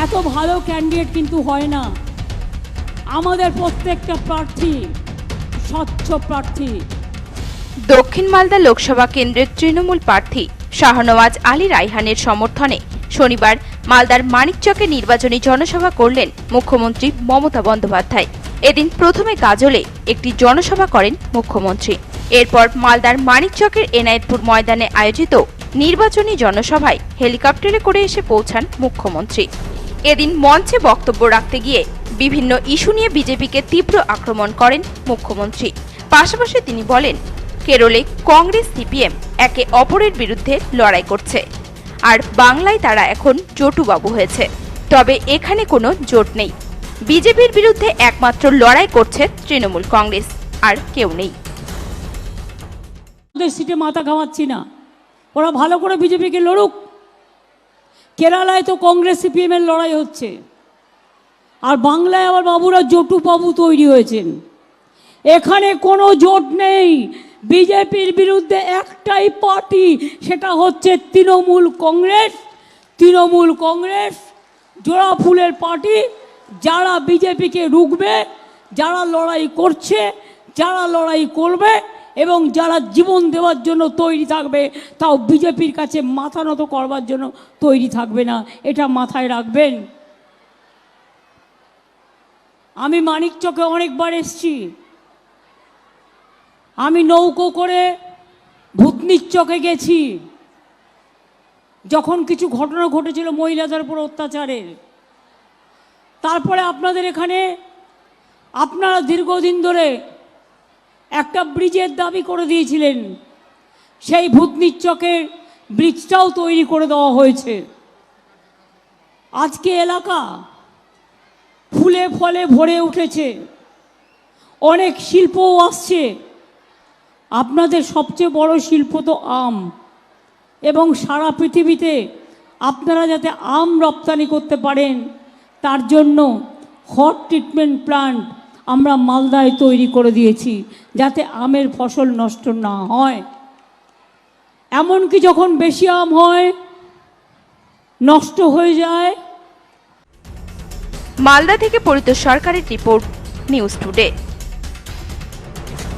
ভালো ক্যান্ডিডেট কিন্তু হয় না। আমাদের প্রত্যেকটা প্রার্থী স্বচ্ছ প্রার্থী। দক্ষিণ মালদা লোকসভা কেন্দ্রের তৃণমূল প্রার্থী শাহনওয়াজ আলী রাইহানের সমর্থনে শনিবার মালদার মানিকচকে নির্বাচনী জনসভা করলেন মুখ্যমন্ত্রী মমতা বন্দ্যোপাধ্যায়। এদিন প্রথমে গাজলে একটি জনসভা করেন মুখ্যমন্ত্রী। এরপর মালদার মানিকচকের এনায়েতপুর ময়দানে আয়োজিত নির্বাচনী জনসভায় হেলিকপ্টারে করে এসে পৌঁছান মুখ্যমন্ত্রী। এদিন মঞ্চে বক্তব্য রাখতে গিয়ে বিভিন্ন ইস্যু নিয়ে বিজেপিকে তীব্র আক্রমণ করেন মুখ্যমন্ত্রী। পাশাপাশি তিনি বলেন, কেরলে কংগ্রেস সিপিএম একে অপরের বিরুদ্ধে লড়াই করছে। আর বাংলায় তারা এখন জটুবাবু হয়েছে। তবে এখানে কোনো জোট নেই। বিজেপির বিরুদ্ধে একমাত্র লড়াই করছে তৃণমূল কংগ্রেস, আর কেউ নেই। সিটে মাথা ঘামাচ্ছি না। ওরা ভালো করে বিজেপিকে লড়ুক। কেরালায় তো কংগ্রেস সিপিএমের লড়াই হচ্ছে। আর বাংলায় আবার বাবুরা জটু বাবু তৈরি হয়েছেন। এখানে কোনো জোট নেই। বিজেপির বিরুদ্ধে একটাই পার্টি, সেটা হচ্ছে তৃণমূল কংগ্রেস। তৃণমূল কংগ্রেস, জোড়া ফুলের পার্টি, যারা বিজেপিকে রুখবে, যারা লড়াই করছে, যারা লড়াই করবে এবং যারা জীবন দেওয়ার জন্য তৈরি থাকবে, তাও বিজেপির কাছে মাথা নত করবার জন্য তৈরি থাকবে না। এটা মাথায় রাখবেন। আমি মানিকচকে অনেকবার এসছি। আমি নৌকো করে ভূতনির চকে গেছি। যখন কিছু ঘটনা ঘটেছিল মহিলাদের উপর অত্যাচারের। তারপরে আপনাদের এখানে আপনারা দীর্ঘদিন ধরে একটা ব্রিজের দাবি করে দিয়েছিলেন। সেই ভূতনির চকের ব্রিজটাও তৈরি করে দেওয়া হয়েছে। আজকে এলাকা ফুলে ফলে ভরে উঠেছে। অনেক শিল্পও আসছে। আপনাদের সবচেয়ে বড় শিল্প তো আম। এবং সারা পৃথিবীতে আপনারা যাতে আম রপ্তানি করতে পারেন, তার জন্য হট ট্রিটমেন্ট প্ল্যান্ট আমরা মালদায় তৈরি করে দিয়েছি যাতে আমের ফসল নষ্ট না হয়। এমনকি যখন বেশি আম হয়, নষ্ট হয়ে যায়। মালদা থেকে পরিত সরকারের রিপোর্ট নিউজ টুডে।